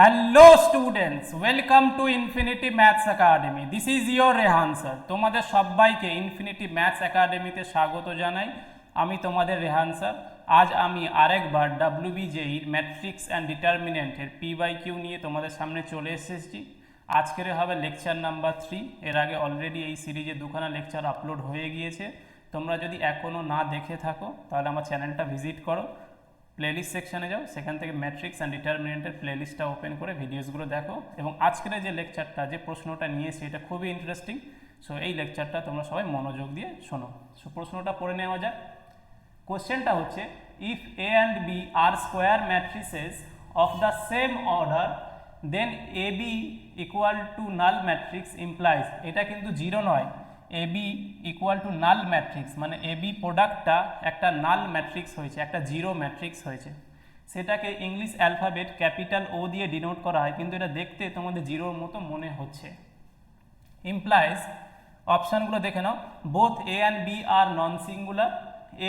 Hello students welcome to infinity maths academy this is your Rehan sir তোমাদের সবাইকে infinity maths একাডেমিতে স্বাগত জানাই। আমি তোমাদের রেহান স্যার আজ আমি আরেকবার ডাব্লিউবিজেইর ম্যাট্রিক্স অ্যান্ড ডিটারমিনেন্টের পি বাই কিউ নিয়ে তোমাদের সামনে চলে এসেছি। আজকের হবে লেকচার নাম্বার থ্রি এর আগে অলরেডি এই সিরিজে দুখানা লেকচার আপলোড হয়ে গিয়েছে। তোমরা যদি এখনও না দেখে থাকো, তাহলে আমার চ্যানেলটা ভিজিট করো। প্লেলিস্ট সেকশনে যাও, সেখান থেকে ম্যাট্রিক্স অ্যান্ড ডিটারমিনেন্টের প্লেলিস্টটা ওপেন করে ভিডিওসগুলো দেখো। এবং আজকের যে লেকচারটা যে প্রশ্নটা নিয়েছি এটা খুবই ইন্টারেস্টিং সো এই লেকচারটা তোমরা সবাই মনোযোগ দিয়ে শোনো। সো প্রশ্নটা পড়ে নেওয়া যাক। কোশ্চেনটা হচ্ছে if A and B are square matrices of the same order then A B equal to null matrix implies এটা কিন্তু জিরো নয়। A B equal to null matrix মানে এ বি প্রোডাক্টটা একটা নাল ম্যাট্রিক্স হয়েছে, একটা জিরো ম্যাট্রিক্স হয়েছে। সেটাকে ইংলিশ অ্যালফাবেট ক্যাপিটাল ও দিয়ে ডিনোট করা হয়, কিন্তু এটা দেখতে তোমাদের জিরোর মতো মনে হচ্ছে। ইমপ্লাইজ অপশানগুলো দেখে নাও। Both A and B are non singular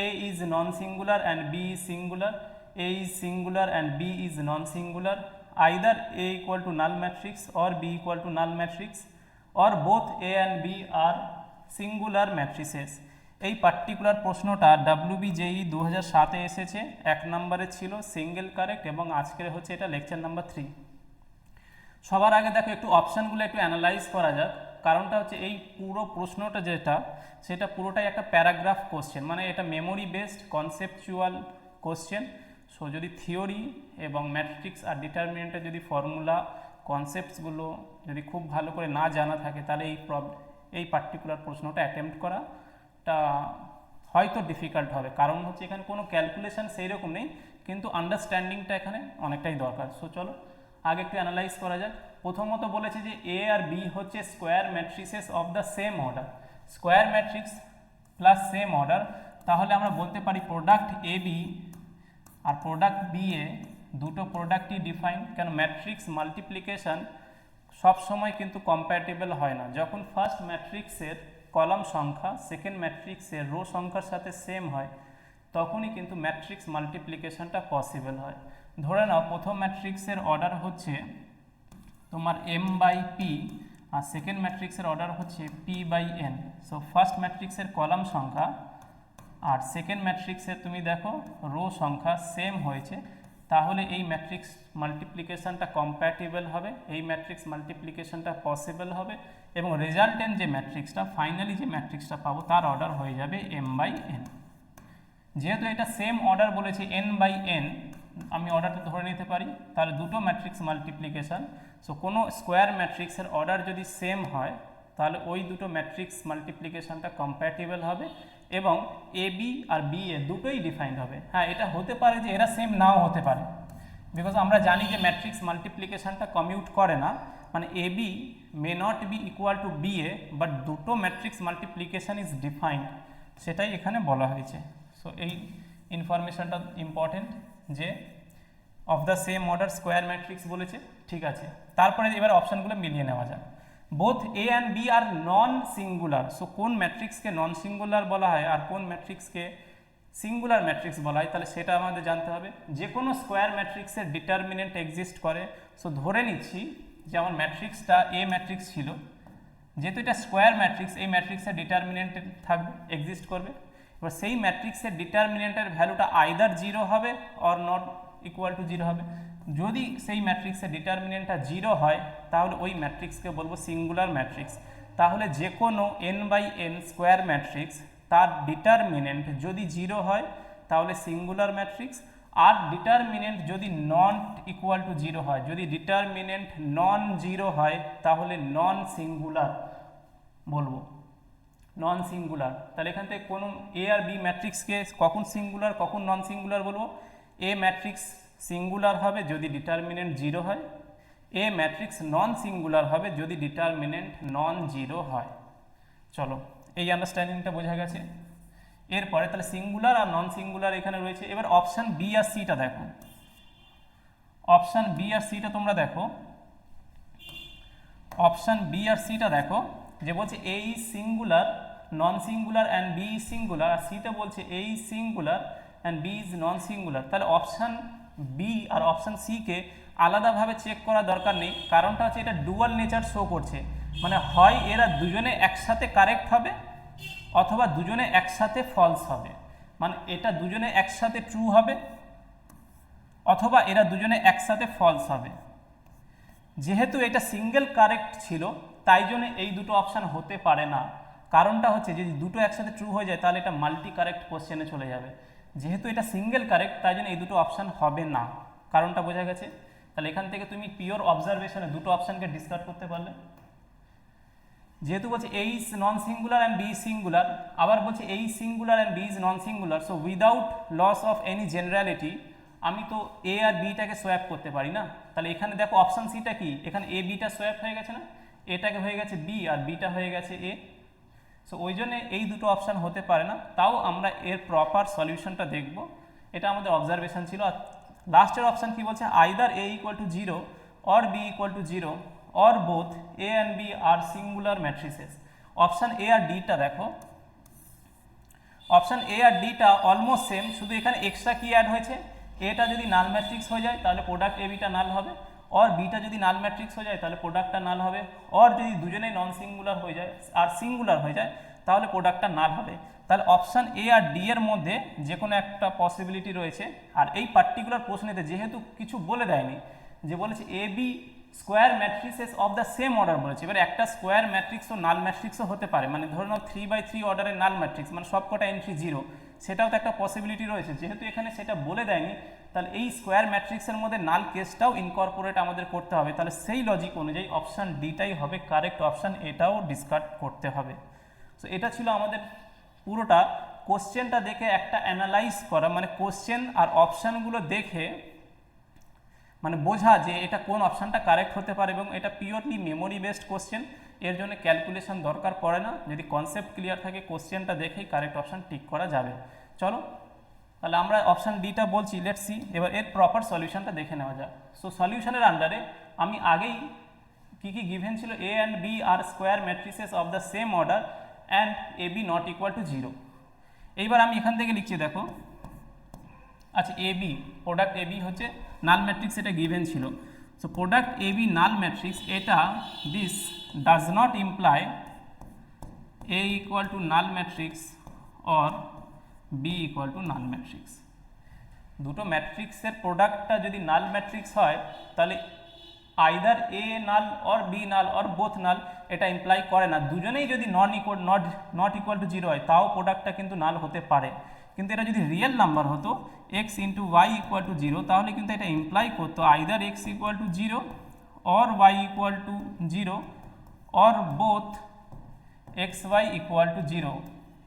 A is non singular and B is singular A is singular and B is non singular either a equal to null matrix or b equal to null matrix or both a and b are singular matrices এই particular প্রশ্নটা WBJEE দু হাজার সাতে এসেছে, এক নম্বরে ছিল single correct এবং আজকের হচ্ছে এটা লেকচার নাম্বার থ্রি সবার আগে দেখো একটু অপশানগুলো একটু অ্যানালাইজ করা যাক। কারণটা হচ্ছে এই পুরো প্রশ্নটা যেটা, সেটা পুরোটাই একটা প্যারাগ্রাফ কোশ্চেন মানে এটা memory based conceptual question so যদি থিওরি এবং ম্যাট্রিক্স আর ডিটারমিনেন্টের যদি ফর্মুলা কনসেপ্টসগুলো যদি খুব ভালো করে না জানা থাকে, তাহলে এই প্রব এই পার্টিকুলার প্রশ্নটা অ্যাটেম্প্ট করাটা হয়তো ডিফিকাল্ট হবে। কারণ হচ্ছে এখানে কোনো ক্যালকুলেশন সেই রকম নেই, কিন্তু আন্ডারস্ট্যান্ডিংটা এখানে অনেকটাই দরকার। সো চলো, আগে একটু অ্যানালাইজ করা যাক। প্রথমত বলেছে যে এ আর বি হচ্ছে square matrices of the same order square matrix plus same order তাহলে আমরা বলতে পারি প্রোডাক্ট এ বি আর প্রোডাক্ট বি এ দুটো প্রোডাক্টই ডিফাইন কেন ম্যাট্রিক্স মাল্টিপ্লিকেশন সবসময় কিন্তু কম্প্যাটেবল হয় না। যখন ফার্স্ট ম্যাট্রিক্সের কলাম সংখ্যা সেকেন্ড ম্যাট্রিক্সের রো সংখ্যার সাথে সেম হয়, তখনই কিন্তু ম্যাট্রিক্স মাল্টিপ্লিকেশনটা পসিবল হয়। ধরে নাও, প্রথম ম্যাট্রিক্সের অর্ডার হচ্ছে তোমার এম বাই পি আর সেকেন্ড ম্যাট্রিক্সের অর্ডার হচ্ছে P by N so first ম্যাট্রিক্সের কলাম সংখ্যা আর সেকেন্ড ম্যাট্রিক্সের তুমি দেখো রো সংখ্যা সেম হয়েছে। তাহলে এই ম্যাট্রিক্স মাল্টিপ্লিকেশনটা কম্প্যাটেবল হবে, এই ম্যাট্রিক্স মাল্টিপ্লিকেশনটা পসিবল হবে এবং রেজাল্টেন্ট যে ম্যাট্রিক্সটা ফাইনালি যে ম্যাট্রিক্সটা পাবো তার অর্ডার হয়ে যাবে এম বাই এন যেহেতু এটা সেম অর্ডার বলেছে এন বাই এন আমি অর্ডারটা ধরে নিতে পারি, তাহলে দুটো ম্যাট্রিক্স মাল্টিপ্লিকেশন সো কোনো স্কোয়ার ম্যাট্রিক্সের অর্ডার যদি সেম হয় তাহলে ওই দুটো ম্যাট্রিক্স মাল্টিপ্লিকেশনটা কম্প্যাটেবল হবে এবং এ বি আর বি এ দুটোই ডিফাইন্ড হবে। হ্যাঁ এটা হতে পারে যে এরা সেম নাও হতে পারে। বিকজ আমরা জানি যে ম্যাট্রিক্স মাল্টিপ্লিকেশনটা কমিউট করে না মানে A B may not be equal to B A but দুটো ম্যাট্রিক্স মাল্টিপ্লিকেশন ইজ ডিফাইন্ড সেটাই এখানে বলা হয়েছে। সো এই ইনফরমেশনটা ইম্পর্টেন্ট যে of the same order square matrix বলেছে। ঠিক আছে। তারপরে এবার অপশানগুলো মিলিয়ে নেওয়া যাক। Both A and B are non singular so কোন ম্যাট্রিক্সকে নন সিঙ্গুলার বলা হয় আর কোন ম্যাট্রিক্সকে সিঙ্গুলার ম্যাট্রিক্স বলা হয়, তাহলে সেটা আমাদের জানতে হবে। যে কোনো স্কোয়ার ম্যাট্রিক্সের ডিটারমিনেন্ট এক্সিস্ট করে। সো ধরে নিচ্ছি যে আমার ম্যাট্রিক্সটা এ ম্যাট্রিক্স ছিল। যেহেতু এটা স্কোয়ার ম্যাট্রিক্স এই ম্যাট্রিক্সের ডিটারমিনেন্ট থাকবে এক্সিস্ট করবে। এবার সেই ম্যাট্রিক্সের ডিটারমিনেন্টের ভ্যালুটা আইদার জিরো হবে or not equal to zero হবে। যদি সেই ম্যাট্রিক্সের ডিটারমিনেন্টটা জিরো হয়, তাহলে ওই ম্যাট্রিক্সকে বলব সিঙ্গুলার ম্যাট্রিক্স। তাহলে যে কোনো N by N square matrix তার ডিটারমিনেন্ট যদি জিরো হয়, তাহলে সিঙ্গুলার ম্যাট্রিক্স। আর ডিটারমিনেন্ট যদি নন ইকুয়াল টু জিরো হয়, যদি ডিটারমিনেন্ট নন জিরো হয়, তাহলে নন সিঙ্গুলার বলব। নন সিঙ্গুলার তাহলে এখান থেকে কোনো এ আর বি ম্যাট্রিক্সকে কখন সিঙ্গুলার কখন নন সিঙ্গুলার বলব? এ ম্যাট্রিক্স সিঙ্গুলার হবে যদি ডিটারমিনেন্ট জিরো হয়। এ ম্যাট্রিক্স নন সিঙ্গুলার হবে যদি ডিটারমিনেন্ট নন জিরো হয়। চলো, এই আন্ডারস্ট্যান্ডিংটা বোঝা গেছে। এরপরে তাহলে সিঙ্গুলার আর নন সিঙ্গুলার এখানে রয়েছে। এবার অপশান বি আর সিটা দেখো। অপশান বি আর সিটা তোমরা দেখো। অপশান বি আর সিটা দেখো যে বলছে A is singular non singular and B singular আর সিটা বলছে A is singular and B is non singular তাহলে অপশান বি আর অপশান সিকে আলাদাভাবে চেক করা দরকার নেই। কারণটা হচ্ছে এটা ডুয়াল নেচার শো করছে। মানে হয় এরা দুজনে একসাথে কারেক্ট হবে অথবা দুজনে একসাথে ফলস হবে। মানে এটা দুজনে একসাথে ট্রু হবে অথবা এরা দুজনে একসাথে ফলস হবে। যেহেতু এটা সিঙ্গেল কারেক্ট ছিল, তাই জন্য এই দুটো অপশান হতে পারে না। কারণটা হচ্ছে যদি দুটো একসাথে ট্রু হয়ে যায়, তাহলে এটা মাল্টি কারেক্ট কোশ্চেনে চলে যাবে। যেহেতু এটা সিঙ্গেল কারেক্ট তাই জন্য এই দুটো অপশান হবে না। কারণটা বোঝা গেছে? তাহলে এখান থেকে তুমি পিওর অবজারভেশনে দুটো অপশানকে ডিসকার্ড করতে পারলে। যেহেতু বলছে A is non singular and B singular আবার বলছে এই singular and B is non singular so without loss of any generality আমি তো এ আর বিটাকে সোয়াপ করতে পারি না। তাহলে এখানে দেখো অপশান সিটা কি? এখানে এ বিটা সোয়াপ হয়ে গেছে না? এটাকে হয়ে গেছে বি আর বিটা হয়ে গেছে এ সো ওই জন্য এই দুটো অপশান হতে পারে না। তাও আমরা এর প্রপার সলিউশনটা দেখব। এটা আমাদের অবজারভেশন ছিল। আর লাস্টের অপশান কি বলছে? Either A equal to zero or B equal to zero or both A and B are singular matrices option A আর ডিটা দেখো। অপশান এ আর ডিটা অলমোস্ট সেম শুধু এখানে এক্সট্রা কি অ্যাড হয়েছে। এটা যদি নাল ম্যাট্রিক্স হয়ে যায়, তাহলে প্রোডাক্ট এ বিটা নাল হবে। অর বিটা যদি নাল ম্যাট্রিক্স হয়ে যায়, তাহলে প্রোডাক্টটা নাল হবে। অর যদি দুজনেই নন সিঙ্গুলার হয়ে যায়, আর সিঙ্গুলার হয়ে যায়, তাহলে প্রোডাক্টটা নাল হবে। তাহলে অপশান এ আর ডি এর মধ্যে যে কোনো একটা পসিবিলিটি রয়েছে। আর এই পার্টিকুলার প্রশ্নেতে যেহেতু কিছু বলে দেয়নি, যে বলেছে A B square matrices of the same order বলেছে। এবার একটা স্কোয়ার ম্যাট্রিক্সও নাল ম্যাট্রিক্সও হতে পারে। মানে ধরে নাও থ্রি বাই থ্রি অর্ডারের নাল ম্যাট্রিক্স মানে সব কটা এন্ট্রি জিরো সেটাও তো একটা পসিবিলিটি রয়েছে। যেহেতু এখানে সেটা বলে দেয়নি তাহলে এই স্কোয়ার ম্যাট্রিক্সের মধ্যে নাল কেসটাও ইনকর্পোরেট আমাদের করতে হবে। তাহলে সেই লজিক অনুযায়ী অপশান ডিটাই হবে কারেক্ট অপশান এটাও ডিসকার্ড করতে হবে। সো এটা ছিল আমাদের পুরোটা কোশ্চেনটা দেখে একটা অ্যানালাইজ করা মানে কোশ্চেন আর অপশানগুলো দেখে মানে বোঝা যে এটা কোন অপশানটা কারেক্ট হতে পারে এবং এটা পিওরলি মেমোরি বেসড কোশ্চেন এর জন্য ক্যালকুলেশন দরকার পড়ে না। যদি কনসেপ্ট ক্লিয়ার থাকে কোশ্চেনটা দেখেই কারেক্ট অপশান টিক করা যাবে। চলো তাহলে আমরা অপশান ডিটা বলছি লেট সি এবার এর প্রপার সলিউশনটা দেখে নেওয়া যাক। সো সলিউশনের আন্ডারে আমি আগেই কী কী গিভেন ছিল? A and B are square matrices of the same order and A B not equal to zero এইবার আমি এখান থেকে লিখছি, দেখো। আচ্ছা A B product A B হচ্ছে নাল ম্যাট্রিক্স এটা গিভেন ছিল। So product A B null matrix এটা this does not imply A equal to null matrix or B equal to null matrix দুটো ম্যাট্রিক্সের প্রোডাক্টটা যদি নাল ম্যাট্রিক্স হয়, তাহলে either A null or B null or both null এটা imply করে না। দুজনেই যদি non equal not not equal to zero হয়, তাও প্রোডাক্টটা কিন্তু নাল হতে পারে। কিন্তু এটা যদি রিয়েল নাম্বার হতো X into Y equal to zero তাহলে কিন্তু এটা ইমপ্লাই করতো either X equal to zero or Y equal to zero or both X Y equal to zero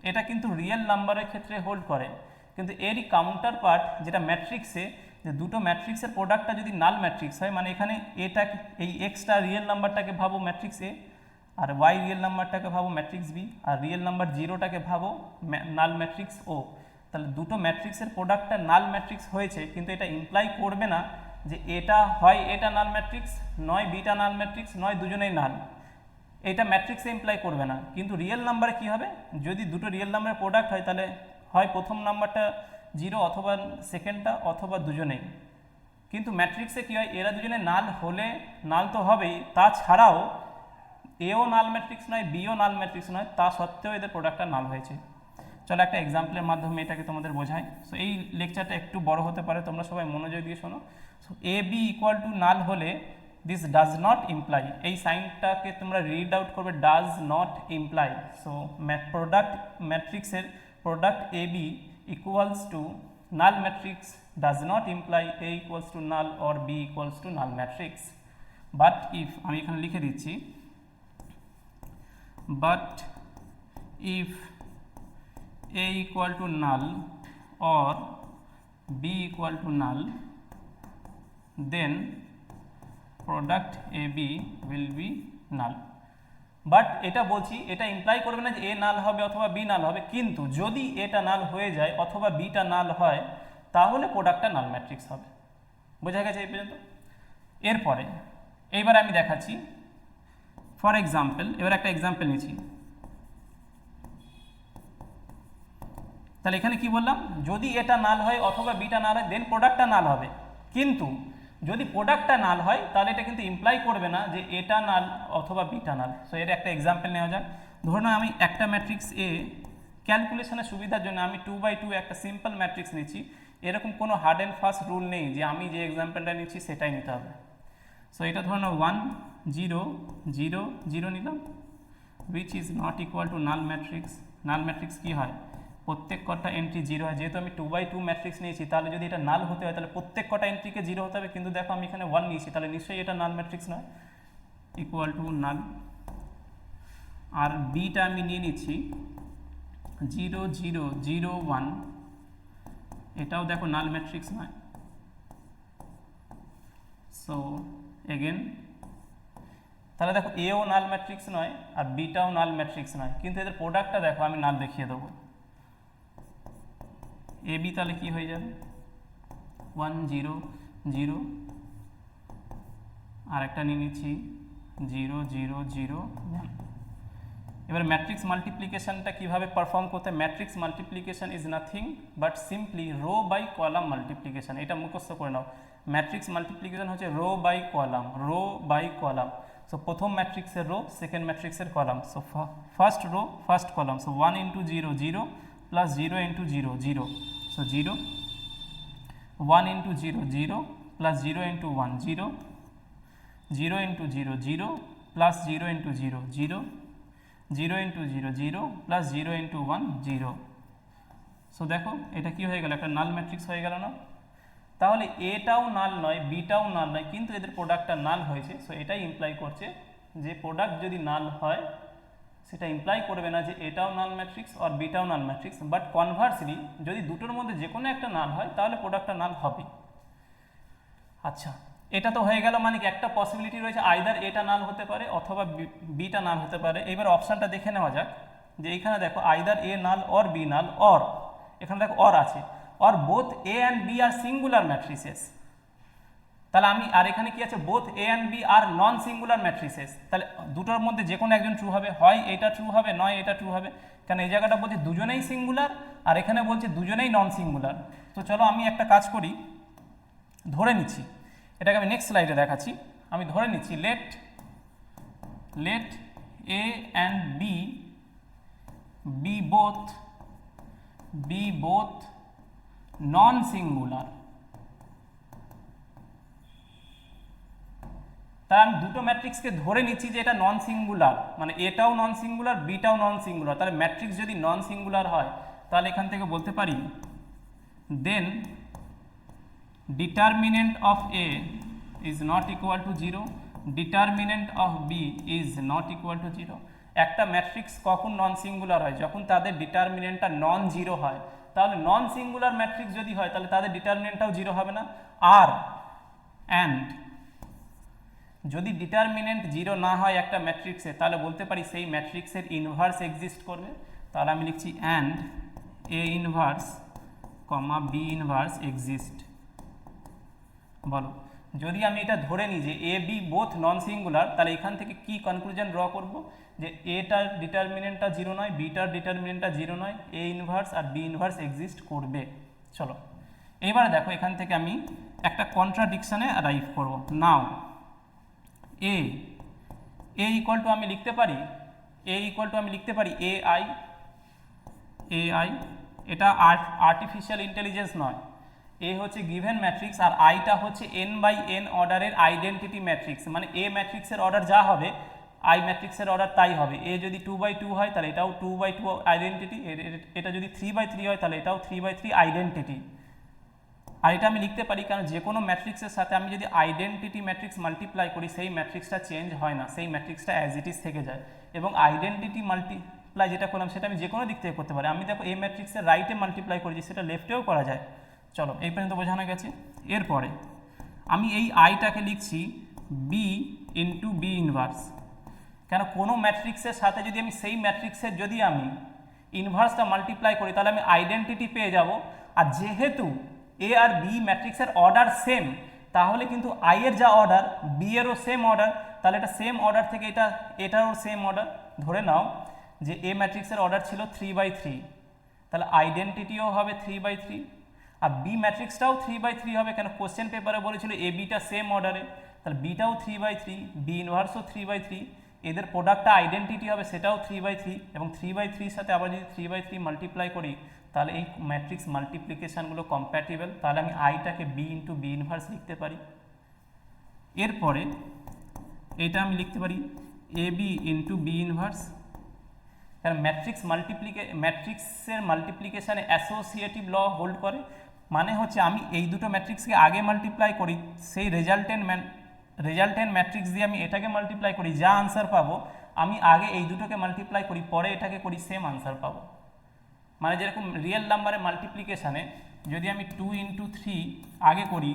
এটা কিন্তু রিয়েল নাম্বারের ক্ষেত্রে হোল্ড করে। কিন্তু এরই কাউন্টার পার্ট যেটা ম্যাট্রিক্সে যে দুটো ম্যাট্রিক্সের প্রোডাক্টটা যদি নাল ম্যাট্রিক্স হয় মানে এখানে এটা এই এক্সটা রিয়েল নাম্বারটাকে ভাবো ম্যাট্রিক্স এ আর ওয়াই রিয়েল নাম্বারটাকে ভাবো ম্যাট্রিক্স বি আর রিয়েল নাম্বার জিরোটাকে ভাবো নাল ম্যাট্রিক্স ও তাহলে দুটো ম্যাট্রিক্সের প্রোডাক্টটা নাল ম্যাট্রিক্স হয়েছে, কিন্তু এটা ইমপ্লাই করবে না যে এটা হয় এটা নাল ম্যাট্রিক্স নয় বিটা নাল ম্যাট্রিক্স নয় দুজনেই নাল এটা ম্যাট্রিক্সে ইমপ্লাই করবে না। কিন্তু রিয়েল নাম্বারে কি হবে? যদি দুটো রিয়েল নাম্বারের প্রোডাক্ট হয়, তাহলে হয় প্রথম নাম্বারটা জিরো অথবা সেকেন্ডটা অথবা দুজনেই। কিন্তু ম্যাট্রিক্সে কী হয়? এরা দুজনে নাল হলে নাল তো হবেই। তাছাড়াও এও নাল ম্যাট্রিক্স নয় বিও নাল ম্যাট্রিক্স নয়, তা সত্ত্বেও এদের প্রোডাক্টটা নাল হয়েছে। চলো একটা এক্সাম্পলের মাধ্যমে এটাকে তোমাদের বোঝাই। সো এই লেকচারটা একটু বড় হতে পারে, তোমরা সবাই মনোযোগ দিয়ে শোনো। A B equal to null হলে দিস ডাজ নট ইমপ্লাই এই সাইনটাকে তোমরা রিড আউট করবে does not imply so product ম্যাট্রিক্সের product A B equals to null matrix does not imply A equals to null or B equals to null matrix but if আমি এখানে লিখে দিচ্ছি but if a equal to null or b equal to null, then product ab will be null. But এটা বলছি, এটা imply করবে না যে এ নাল হবে অথবা বি নাল হবে। কিন্তু যদি এটা নাল হয়ে যায় অথবা বিটা নাল হয়, তাহলে প্রোডাক্টটা নাল ম্যাট্রিক্স হবে। বোঝা গেছে এই পর্যন্ত? এরপরে, এইবার আমি দেখাচ্ছি। ফর এক্সাম্পল এবার একটা এক্সাম্পল নিচ্ছি। তাহলে এখানে কি বললাম? যদি এটা নাল হয় অথবা বিটা নাল হয় দেন প্রোডাক্টটা নাল হবে। কিন্তু যদি প্রোডাক্টটা নাল হয়, তাহলে এটা কিন্তু ইমপ্লাই করবে না যে এটা নাল অথবা বিটা নাল সো এর একটা এক্সাম্পল নেওয়া যাক। ধরুন আমি একটা ম্যাট্রিক্স এ ক্যালকুলেশনের সুবিধার জন্য আমি টু বাই টু একটা সিম্পল ম্যাট্রিক্স নিচ্ছি। এরকম কোনো হার্ড অ্যান্ড ফাস্ট রুল নেই যে আমি যে এক্সাম্পলটা নিচ্ছি, সেটাই নিতে হবে। সো এটা ধরুন ওয়ান জিরো জিরো জিরো নিলাম which is not equal to null matrix null matrix কী হয়? প্রত্যেক কটা এন্ট্রি জিরো হয়। যেহেতু আমি টু বাই টু ম্যাট্রিক্স নিয়েছি, তাহলে যদি এটা নাল হতে হয়, তাহলে প্রত্যেক কটা এন্ট্রিকে জিরো হতে হবে। কিন্তু দেখো আমি এখানে ওয়ান নিয়েছি, তাহলে নিশ্চয়ই এটা নাল ম্যাট্রিক্স নয়। ইকুয়াল টু নাল আর বিটা আমি নিয়ে নিচ্ছি। জিরো জিরো জিরো ওয়ান এটাও দেখো নাল ম্যাট্রিক্স নয়। সো এগেন তাহলে দেখো এও নাল ম্যাট্রিক্স নয়, আর বিটাও নাল ম্যাট্রিক্স নয়। কিন্তু এদের প্রোডাক্টটা দেখো, আমি নাল দেখিয়ে দেবো। এ বি তাহলে কি হয়ে যাবে? ওয়ান জিরো জিরো আর একটা নিয়ে নিচ্ছি জিরো জিরো জিরো এবার ম্যাট্রিক্স মাল্টিপ্লিকেশনটা কীভাবে পারফর্ম করতে matrix multiplication is nothing but simply row by column multiplication এটা মুখস্থ করে নাও। ম্যাট্রিক্স মাল্টিপ্লিকেশন হচ্ছে row by column row by column so প্রথম ম্যাট্রিক্সের রো সেকেন্ড ম্যাট্রিক্সের column so first row first column so one into zero zero plus zero into zero zero so zero one into zero zero plus zero into one zero zero into zero zero plus zero into zero zero zero into zero zero plus zero into one zero so দেখো, এটা কি হয়ে গেল? একটা নাল matrix হয়ে গেল না? তাহলে এটাও নাল নয়, বিটাও নাল নয়, কিন্তু এদের প্রোডাক্টটা নাল হয়েছে। সো এটাই ইমপ্লাই করছে যে প্রোডাক্ট যদি নাল হয় সেটা ইমপ্লাই করবে না যে এটাও নাল ম্যাট্রিক্স আর বিটাও নাল ম্যাট্রিক্স বাট কনভার্সলি যদি দুটোর মধ্যে যে কোনো একটা নাল হয়, তাহলে প্রোডাক্টটা নাল হবে। আচ্ছা এটা তো হয়ে গেল মানে কি একটা পসিবিলিটি রয়েছে আইদার এটা নাল হতে পারে অথবা বিটা নাল হতে পারে। এবার অপশানটা দেখে নেওয়া যাক যে এইখানে দেখো either A null or B null or এখানে দেখো অর আছে। Or both A and B are singular matrices তাহলে আমি, আর এখানে কি আছে? Both A and B are non singular matrices তাহলে দুটোর মধ্যে যে কোনো একজন ট্রু হবে। হয় এটা ট্রু হবে, নয় এটা ট্রু হবে। কারণ এই জায়গাটা বলছে দুজনেই সিঙ্গুলার আর এখানে বলছে দুজনেই নন সিঙ্গুলার তো চলো আমি একটা কাজ করি। ধরে নিচ্ছি। এটাকে আমি নেক্সট স্লাইডে দেখাচ্ছি। আমি ধরে নিচ্ছি let let A and B B both B both non singular তাই আমি দুটো ম্যাট্রিক্সকে ধরে নিচ্ছি যে এটা নন সিঙ্গুলার মানে এটাও নন সিঙ্গুলার বিটাও নন সিঙ্গুলার তাহলে ম্যাট্রিক্স যদি নন সিঙ্গুলার হয়, তাহলে এখান থেকে বলতে পারি then determinant of A is not equal to 0 determinant of B is not equal to 0 একটা ম্যাট্রিক্স কখন নন সিঙ্গুলার হয়? যখন তাদের ডিটারমিনেন্টটা নন জিরো হয়, তাহলে নন সিঙ্গুলার ম্যাট্রিক্স যদি হয়, তাহলে তাদের ডিটারমিনেন্টটাও জিরো হবে না। আর অ্যান্ড যদি ডিটারমিনেন্ট জিরো না হয় একটা ম্যাট্রিক্সে তাহলে বলতে পারি সেই ম্যাট্রিক্সের ইনভার্স এক্সিস্ট করবে। তাহলে আমি লিখছি and A inverse comma B inverse exist বলো, যদি আমি এটা ধরে নিই যে A B both non singular তাহলে এখান থেকে কি কনক্লুশন ড্র করব? যে এটার ডিটারমিনেন্টটা জিরো নয় বিটার ডিটারমিনেন্টটা জিরো নয় এ ইনভার্স আর বি ইনভার্স এক্সিস্ট করবে। চলো, এবারে দেখো এখান থেকে আমি একটা কন্ট্রাডিকশানে অ্যারাইভ করব। নাও এ এ ইকুয়াল টু আমি লিখতে পারি এ ইকুয়াল টু আমি লিখতে পারি এ আই এ আই এটা আর্টিফিশিয়াল ইন্টেলিজেন্স নয়। এ হচ্ছে গিভেন ম্যাট্রিক্স আর আইটা হচ্ছে এন বাই এন অর্ডারের আইডেন্টিটি ম্যাট্রিক্স মানে এ ম্যাট্রিক্সের অর্ডার যা হবে আই ম্যাট্রিক্সের অর্ডার তাই হবে। এ যদি টু বাই টু হয়, তাহলে এটাও টু বাই টু আইডেন্টিটি এটা যদি থ্রি বাই থ্রি হয়, তাহলে এটাও থ্রি বাই থ্রি আইডেন্টিটি আর এটা আমি লিখতে পারি কারণ যে কোনো ম্যাট্রিক্সের সাথে আমি যদি আইডেন্টিটি ম্যাট্রিক্স মাল্টিপ্লাই করি, সেই ম্যাট্রিক্সটা চেঞ্জ হয় না, সেই ম্যাট্রিক্সটা অ্যাজ ইট ইজ থেকে যায়। এবং আইডেন্টিটি মাল্টিপ্লাই যেটা করলাম, সেটা আমি যে কোনো দিক থেকে করতে পারি। আমি দেখো এই ম্যাট্রিক্সের রাইটে মাল্টিপ্লাই করেছি, সেটা লেফটেও করা যায়। চলো, এই পর্যন্ত বোঝানো গেছে। এরপরে আমি এই আইটাকে লিখছি বি ইন্টু বি ইনভার্স কেন কোনো ম্যাট্রিক্সের সাথে যদি আমি সেই ম্যাট্রিক্সের যদি আমি ইনভার্সটা মাল্টিপ্লাই করি, তাহলে আমি আইডেন্টিটি পেয়ে যাব। আর যেহেতু এ আর বি ম্যাট্রিক্সের অর্ডার সেম তাহলে কিন্তু আই এর যা অর্ডার বি এরও সেম অর্ডার তাহলে এটা সেম অর্ডার থেকে এটা, এটারও সেম অর্ডার ধরে নাও যে এ ম্যাট্রিক্সের অর্ডার ছিল থ্রি বাই থ্রি তাহলে আইডেন্টিটিও হবে three by three R B ম্যাট্রিক্সটাও থ্রি বাই থ্রি হবে, কেন কোশ্চেন পেপারে বলেছিল এ বিটা সেম অর্ডারে তাহলে বিটাও থ্রি বাই থ্রি বি ইনভার্সও থ্রি বাই থ্রি এদের প্রোডাক্টটা আইডেন্টিটি হবে সেটাও থ্রি বাই থ্রি এবং থ্রি বাই থ্রির সাথে আবার যদি থ্রি বাই থ্রি মাল্টিপ্লাই করি তাহলে এই ম্যাট্রিক্স মাল্টিপ্লিকেশানগুলো কম্প্যাটিবল তাহলে আমি আইটাকে বি ইন্টু বি ইনভার্স লিখতে পারি। এরপরে এটা আমি লিখতে পারি A B into B inverse কারণ ম্যাট্রিক্স মাল্টিপ্লিকে ম্যাট্রিক্সের মাল্টিপ্লিকেশানে অ্যাসোসিয়েটিভ ল হোল্ড করে মানে হচ্ছে আমি এই দুটো ম্যাট্রিক্সকে আগে মাল্টিপ্লাই করি, সেই রেজাল্টেন্ট রেজাল্টেন্ট ম্যাট্রিক্স দিয়ে আমি এটাকে মাল্টিপ্লাই করি, যা আনসার পাবো, আমি আগে এই দুটোকে মাল্টিপ্লাই করি, পরে এটাকে করি সেম আনসার পাবো। মানে যেরকম রিয়েল নাম্বারের মাল্টিপ্লিকেশানে যদি আমি টু ইন্টু থ্রি আগে করি,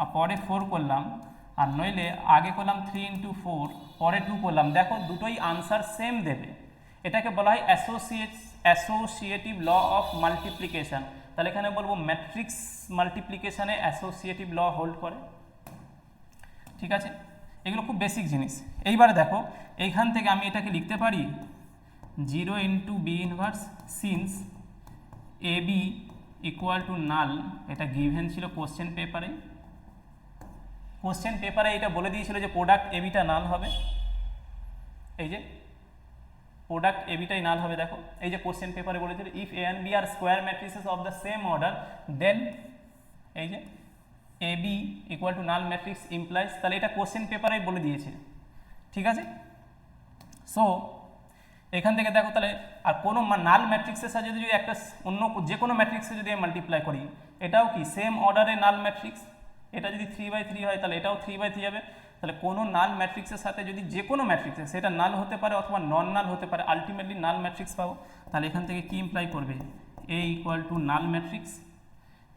আর পরে ফোর করলাম, আর নইলে আগে করলাম থ্রি ইন্টু ফোর পরে টু করলাম, দেখো দুটোই আনসার সেম দেবে। এটাকে বলা হয় associate associative law of multiplication তাহলে এখানে বলব ম্যাট্রিক্স মাল্টিপ্লিকেশানে অ্যাসোসিয়েটিভ ল হোল্ড করে। ঠিক আছে? এগুলো খুব বেসিক জিনিস। এইবারে দেখো, এইখান থেকে আমি এটাকে লিখতে পারি? Zero into B inverse since A B equal to null এটা গিভেন ছিল কোশ্চেন পেপারে কোশ্চেন পেপারে এটা বলে দিয়েছিল যে প্রোডাক্ট এবিটা নাল হবে। এই যে প্রোডাক্ট এবিটাই নাল হবে, দেখো। এই যে কোশ্চেন পেপারে বলেছিল if A B are square matrices of the same order then এই যে A B equal to null matrix implies তাহলে এটা কোশ্চেন পেপারেই বলে দিয়েছে। ঠিক আছে? সো এখান থেকে দেখো তাহলে, আর কোনো নাল ম্যাট্রিক্সের সাথে যদি একটা অন্য যে কোনো ম্যাট্রিক্সে যদি আমি মাল্টিপ্লাই করি, এটাও কি সেম অর্ডারে নাল ম্যাট্রিক্স এটা যদি থ্রি বাই থ্রি হয়, তাহলে এটাও থ্রি বাই থ্রি যাবে তাহলে কোনো নাল ম্যাট্রিক্সের সাথে যদি যে কোনো ম্যাট্রিক্সে সেটা নাল হতে পারে অথবা নন নাল হতে পারে আলটিমেটলি নাল ম্যাট্রিক্স পাবো। তাহলে এখান থেকে কি ইমপ্লাই করবে? A equal to null matrix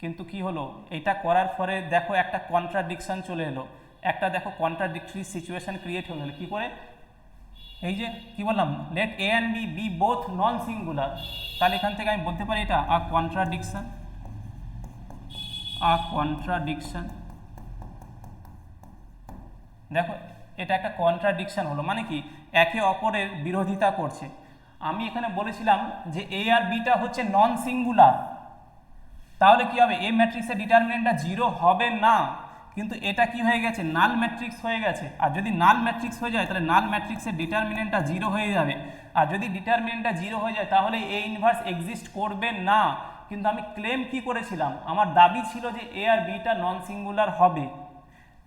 কিন্তু কি হলো? এটা করার পরে দেখো একটা কন্ট্রাডিকশান চলে এলো। একটা দেখো কন্ট্রাডিক্টরি সিচুয়েশন ক্রিয়েট হয়ে গেলো। কী করে? এই যে কি বললাম let A and B B both non singular তাহলে এখান থেকে আমি বলতে পারি এটা আ কন্ট্রাডিকশন আ কন্ট্রাডিকশন দেখো, এটা একটা কন্ট্রাডিকশন হলো মানে কি একে অপরের বিরোধিতা করছে। আমি এখানে বলেছিলাম যে এ আর বিটা হচ্ছে নন সিঙ্গুলার তাহলে কি হবে? এ ম্যাট্রিক্সের ডিটারমিনেন্টটা জিরো হবে না। কিন্তু এটা কি হয়ে গেছে? নাল ম্যাট্রিক্স হয়ে গেছে। আর যদি নাল ম্যাট্রিক্স হয়ে যায়, তাহলে নাল ম্যাট্রিক্সের ডিটারমিনেন্টটা জিরো হয়ে যাবে। আর যদি ডিটারমিনেন্টটা জিরো হয়ে যায়, তাহলে এ ইনভার্স এক্সিস্ট করবে না। কিন্তু আমি ক্লেম কি করেছিলাম? আমার দাবি ছিল যে A R beta non singular হবে।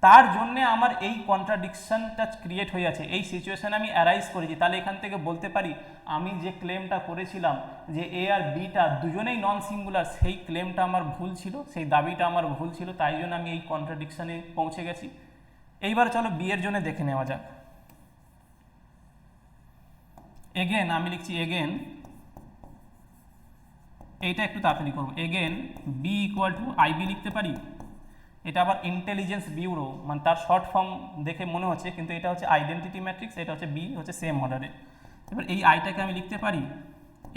তার জন্যে আমার এই কন্ট্রাডিকশনটা ক্রিয়েট হয়ে আছে। এই সিচুয়েশানে আমি অ্যারাইজ করেছি। তাহলে এখান থেকে বলতে পারি, আমি যে ক্লেমটা করেছিলাম যে এ আর বিটা দুজনেই নন সিঙ্গুলার সেই ক্লেমটা আমার ভুল ছিল, সেই দাবিটা আমার ভুল ছিল, তাই জন্য আমি এই কন্ট্রাডিকশানে পৌঁছে গেছি। এইবার চলো বিয়ের জন্য দেখে নেওয়া যাক। এগেন আমি লিখছি এগেন এইটা একটু তাড়াতাড়ি করব। Again B equal to I B লিখতে পারি? এটা আবার ইন্টেলিজেন্স বিউরো মানে তার শর্ট ফর্ম দেখে মনে হচ্ছে, কিন্তু এটা হচ্ছে আইডেন্টিটি ম্যাট্রিক্স এটা হচ্ছে বি হচ্ছে সেম অর্ডারে এবার এই আইটাকে আমি লিখতে পারি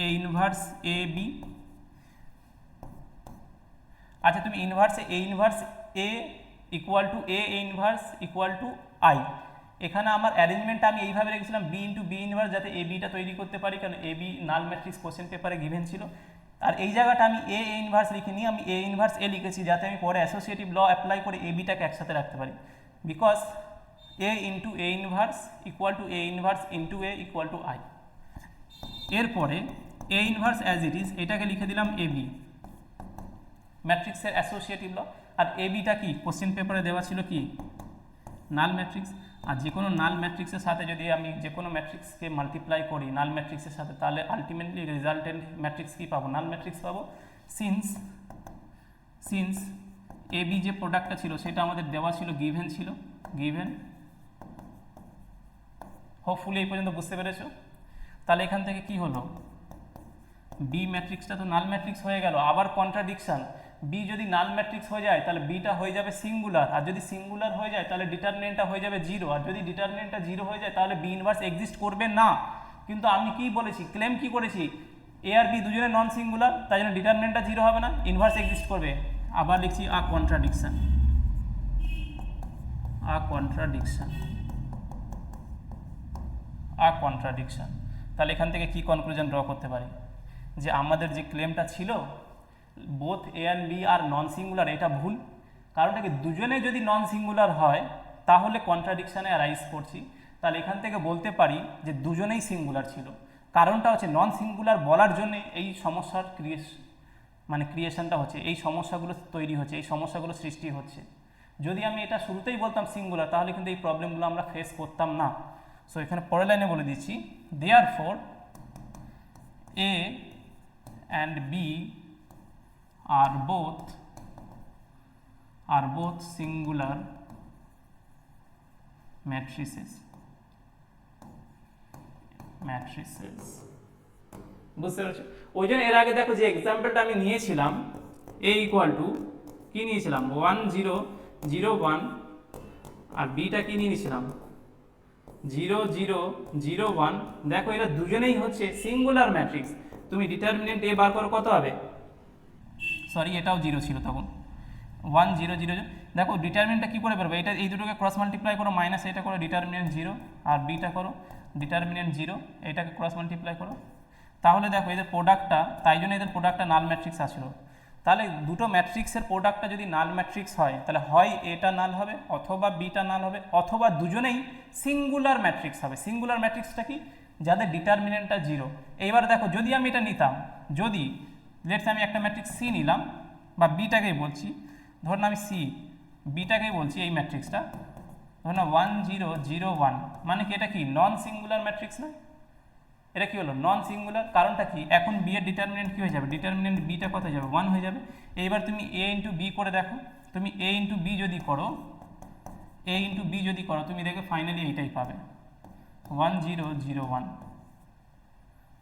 এ ইনভার্স এ বি আচ্ছা তুমি ইনভার্সে A inverse A equal to A inverse equal to I এখানে আমার অ্যারেঞ্জমেন্টটা আমি এইভাবে রেখেছিলাম বি ইন্টু বি ইনভার্স যাতে এ বিটা তৈরি করতে পারি, কারণ A B null matrix question পেপারে গিভেন ছিল। আর এই জায়গাটা আমি এ ইনভার্স লিখিনি আমি এ ইনভার্স এ লিখেছি যাতে আমি পরে অ্যাসোসিয়েটিভ ল অ্যাপ্লাই করে এ বিটাকে একসাথে রাখতে পারি। Because A into A inverse equal to A inverse into A equal to I এরপরে A inverse as it is এটাকে লিখে দিলাম এ বি ম্যাট্রিক্সের অ্যাসোসিয়েটিভ ল আর এ বিটা কি? কোশ্চেন পেপারে দেওয়া ছিল কি? নাল ম্যাট্রিক্স আর যে কোনো নাল ম্যাট্রিক্সের সাথে যদি আমি যে কোনো ম্যাট্রিক্সকে মাল্টিপ্লাই করি নাল ম্যাট্রিক্সের সাথে, তাহলে আলটিমেটলি রেজাল্টেন্ট ম্যাট্রিক্স কী পাবো? নাল ম্যাট্রিক্স পাবো। সিন্স সিন্স এ বি যে প্রোডাক্টটা ছিল, সেটা আমাদের দেওয়া ছিল গিভেন ছিল গিভেন হোপফুলি এই পর্যন্ত বুঝতে পেরেছ? তাহলে এখান থেকে কি হলো? বি ম্যাট্রিক্সটা তো নাল ম্যাট্রিক্স হয়ে গেল। আবার কন্ট্রাডিকশন বি যদি নাল ম্যাট্রিক্স হয়ে যায়, তাহলে বিটা হয়ে যাবে সিঙ্গুলার আর যদি সিঙ্গুলার হয়ে যায়, তাহলে ডিটারমিনেন্টটা হয়ে যাবে জিরো আর যদি ডিটারমিনেন্টটা জিরো হয়ে যায়, তাহলে বি ইনভার্স এক্সিস্ট করবে না। কিন্তু আমি কি বলেছি? ক্লেম কি করেছি? এ আর বি দুজনে নন সিঙ্গুলার তাই জন্য ডিটারমিনেন্টটা জিরো হবে না ইনভার্স এক্সিস্ট করবে। আবার লিখছি a contradiction a contradiction a contradiction তাহলে এখান থেকে কি কনক্লুশন ড্র করতে পারি? যে আমাদের যে ক্লেমটা ছিল both A and B are non singular এটা ভুল। কারণটা কি? দুজনে যদি নন সিঙ্গুলার হয়, তাহলে কন্ট্রাডিকশানে রাইজ করছি। তাহলে এখান থেকে বলতে পারি যে দুজনেই সিঙ্গুলার ছিল। কারণটা হচ্ছে নন সিঙ্গুলার বলার জন্য এই সমস্যার ক্রিয়েশ মানে ক্রিয়েশনটা হচ্ছে, এই সমস্যাগুলো তৈরি হচ্ছে, এই সমস্যাগুলো সৃষ্টি হচ্ছে। যদি আমি এটা শুরুতেই বলতাম সিঙ্গুলার তাহলে কিন্তু এই প্রবলেমগুলো আমরা ফেস করতাম না। সো এখানে পরের লাইনে বলে দিচ্ছি therefore A and B are both are both singular matrices. Matrices. বুঝতে পারছ? ওই জন্য এর আগে দেখো যে এক্সাম্পলটা আমি নিয়েছিলাম এ ইকুয়াল টু কী নিয়েছিলাম? ওয়ান জিরো জিরো ওয়ান আর বিটা কী নিয়েছিলাম? জিরো জিরো জিরো ওয়ান দেখো এরা দুজনেই হচ্ছে সিঙ্গুলার ম্যাট্রিক্স তুমি ডিটারমিনেন্ট এ বার করো, কত হবে? সরি, এটাও জিরো ছিল তখন। ওয়ান জিরো জিরো দেখো ডিটারমিনেন্টটা কী করে বেরোবে? এটা, এই দুটোকে ক্রস মাল্টিপ্লাই করো মাইনাস এটা করো ডিটারমিনেন্ট জিরো আর বিটা করো ডিটারমিনেন্ট জিরো এটাকে ক্রস মাল্টিপ্লাই করো। তাহলে দেখো, এদের প্রোডাক্টটা তাই জন্য এদের প্রোডাক্টটা নাল ম্যাট্রিক্স আসলো তাহলে দুটো ম্যাট্রিক্সের প্রোডাক্টটা যদি নাল ম্যাট্রিক্স হয়, তাহলে হয় এটা নাল হবে, অথবা বিটা নাল হবে, অথবা দুজনেই সিঙ্গুলার ম্যাট্রিক্স হবে। সিঙ্গুলার ম্যাট্রিক্সটা কি? যাদের ডিটারমিনেন্টটা জিরো এইবার দেখো, যদি আমি এটা নিতাম, যদি লেটস আমি একটা ম্যাট্রিক্স সি নিলাম, বা বিটাকেই বলছি। ধরুন আমি সি বিটাকেই বলছি এই ম্যাট্রিক্সটা ধরুন ওয়ান জিরো জিরো ওয়ান মানে কি এটা কি নন সিঙ্গুলার ম্যাট্রিক্স না? এটা কি হলো? নন সিঙ্গুলার কারণটা কি? এখন বি এর ডিটারমিনেন্ট কি হয়ে যাবে? ডিটারমিনেন্ট বিটা কত হয়ে যাবে? ওয়ান হয়ে যাবে। এইবার তুমি এ ইন্টু বি করে দেখো। তুমি এ ইন্টু বি যদি করো এ ইন্টু বি যদি করো, তুমি দেখবে ফাইনালি এইটাই পাবে। One zero zero one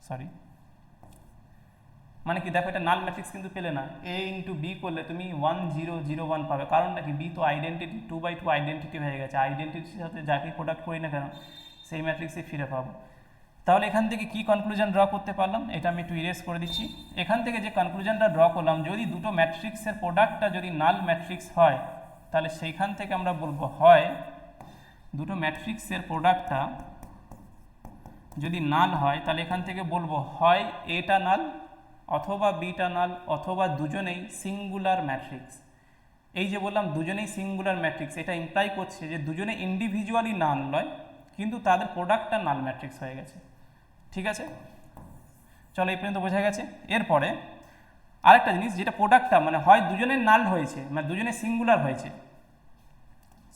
sorry মানে কি, দেখো এটা নাল ম্যাট্রিক্স কিন্তু পেলে না। এ ইন্টু বি করলে তুমি ওয়ান জিরো জিরো ওয়ান পাবে। কারণটা কি? বি তো identity two by two identity হয়ে গেছে। আইডেন্টিটির সাথে যাকে প্রোডাক্ট করি না কেন, সেই ম্যাট্রিক্সে ফিরে পাবো। তাহলে এখান থেকে কি কনক্লুশন ড্র করতে পারলাম? এটা আমি একটু ইরেজ করে দিচ্ছি। এখান থেকে যে কনক্লুশনটা ড্র করলাম, যদি দুটো ম্যাট্রিক্সের প্রোডাক্টটা যদি নাল ম্যাট্রিক্স হয়, তাহলে সেইখান থেকে আমরা বলব হয়, দুটো ম্যাট্রিক্সের প্রোডাক্টটা যদি নাল হয়, তাহলে এখান থেকে বলব হয় এটা নাল অথবা বিটা নাল অথবা দুজনেই সিঙ্গুলার ম্যাট্রিক্স। এই যে বললাম দুজনেই সিঙ্গুলার ম্যাট্রিক্স, এটা ইমপ্লাই করছে যে দুজনে ইন্ডিভিজুয়ালি নাল নয় কিন্তু তাদের প্রোডাক্টটা নাল ম্যাট্রিক্স হয়ে গেছে। ঠিক আছে? চলো এই পর্যন্ত বোঝা গেছে। এরপরে আরেকটা জিনিস, যেটা প্রোডাক্টটা মানে হয় দুজনের নাল হয়েছে মানে দুজনে সিঙ্গুলার হয়েছে।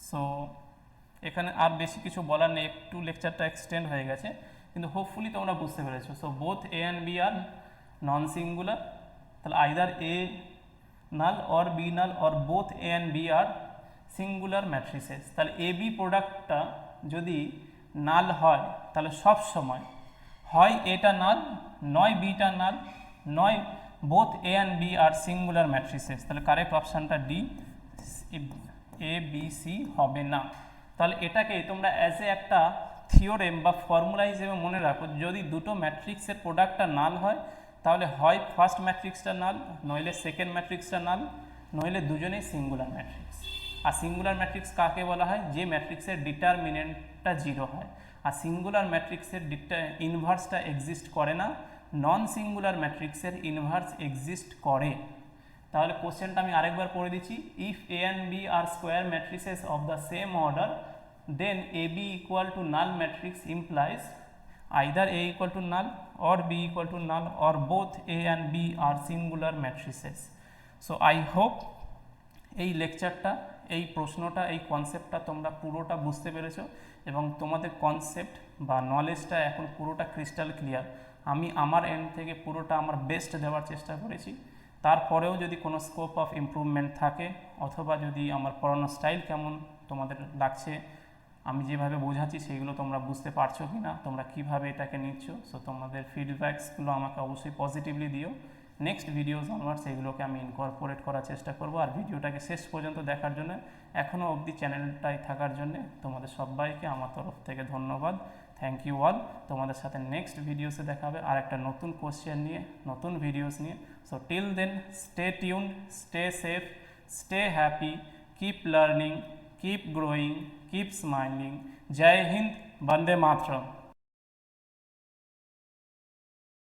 সো এখানে আর বেশি কিছু বলার নেই, একটু লেকচারটা এক্সটেন্ড হয়ে গেছে, কিন্তু হোপফুলি তোমরা বুঝতে পেরেছ। So both A and B are non singular তাহলে either A null or B null or both A and B are singular matrices তাহলে এ বি প্রোডাক্টটা যদি নাল হয়, তাহলে সব সময় হয় এটা নাল নয় বিটা নাল নয় both A and B are singular matrices তাহলে কারেক্ট অপশানটা ডি এ বি সি হবে না। তাহলে এটাকে তোমরা অ্যাজ এ একটা থিওরেম বা ফর্মুলা হিসেবে মনে রাখো, যদি দুটো ম্যাট্রিক্সের প্রোডাক্টটা নাল হয় তাহলে হয় ফার্স্ট ম্যাট্রিক্সটা নাল নইলে সেকেন্ড ম্যাট্রিক্সটা নাল নইলে দুজনেই সিঙ্গুলার ম্যাট্রিক্স আর সিঙ্গুলার ম্যাট্রিক্স কাকে বলা হয়? যে ম্যাট্রিক্সের ডিটারমিনেন্টটা জিরো হয়। আর সিঙ্গুলার ম্যাট্রিক্সের ইনভার্সটা এক্সিস্ট করে না নন সিঙ্গুলার ম্যাট্রিক্সের ইনভার্স এক্সিস্ট করে। তাহলে কোশ্চেনটা আমি আরেকবার পড়ে দিচ্ছি। If A and B are square matrices of the same order then A B equal to null matrix implies either A equal to null or b equal to null, or both a and b are singular matrices. So, i hope এই লেকচারটা এই প্রশ্নটা, এই কনসেপ্টটা তোমরা পুরোটা বুঝতে পেরেছ এবং তোমাদের কনসেপ্ট বা নলেজটা এখন পুরোটা ক্রিস্টাল ক্লিয়ার আমি আমার এন্ড থেকে পুরোটা আমার বেস্ট দেওয়ার চেষ্টা করেছি। তারপরেও যদি কোনো স্কোপ অফ ইমপ্রুভমেন্ট থাকে, অথবা যদি আমার পড়ানোর স্টাইল কেমন তোমাদের লাগছে আমি যেভাবে বোঝাচ্ছি সেইগুলো তোমরা বুঝতে পারছ কি না তোমরা কীভাবে এটাকে নিচ্ছ সো তোমাদের ফিডব্যাকসগুলো আমাকে অবশ্যই পজিটিভলি দিও। নেক্সট ভিডিওস অনওয়ার্ডস এগুলোকে আমি ইনকর্পোরেট করার চেষ্টা করব। আর ভিডিওটাকে শেষ পর্যন্ত দেখার জন্য এখনও অবধি চ্যানেলটায় থাকার জন্য তোমাদের সবাইকে আমার তরফ থেকে ধন্যবাদ। থ্যাংক ইউ অল তোমাদের সাথে নেক্সট ভিডিওসে দেখা হবে। আর একটা নতুন কোশ্চেন নিয়ে, নতুন ভিডিওস নিয়ে। So till then stay tune stay safe stay happy keep learning keep growing keep smiling जय हिंद वंदे मातरम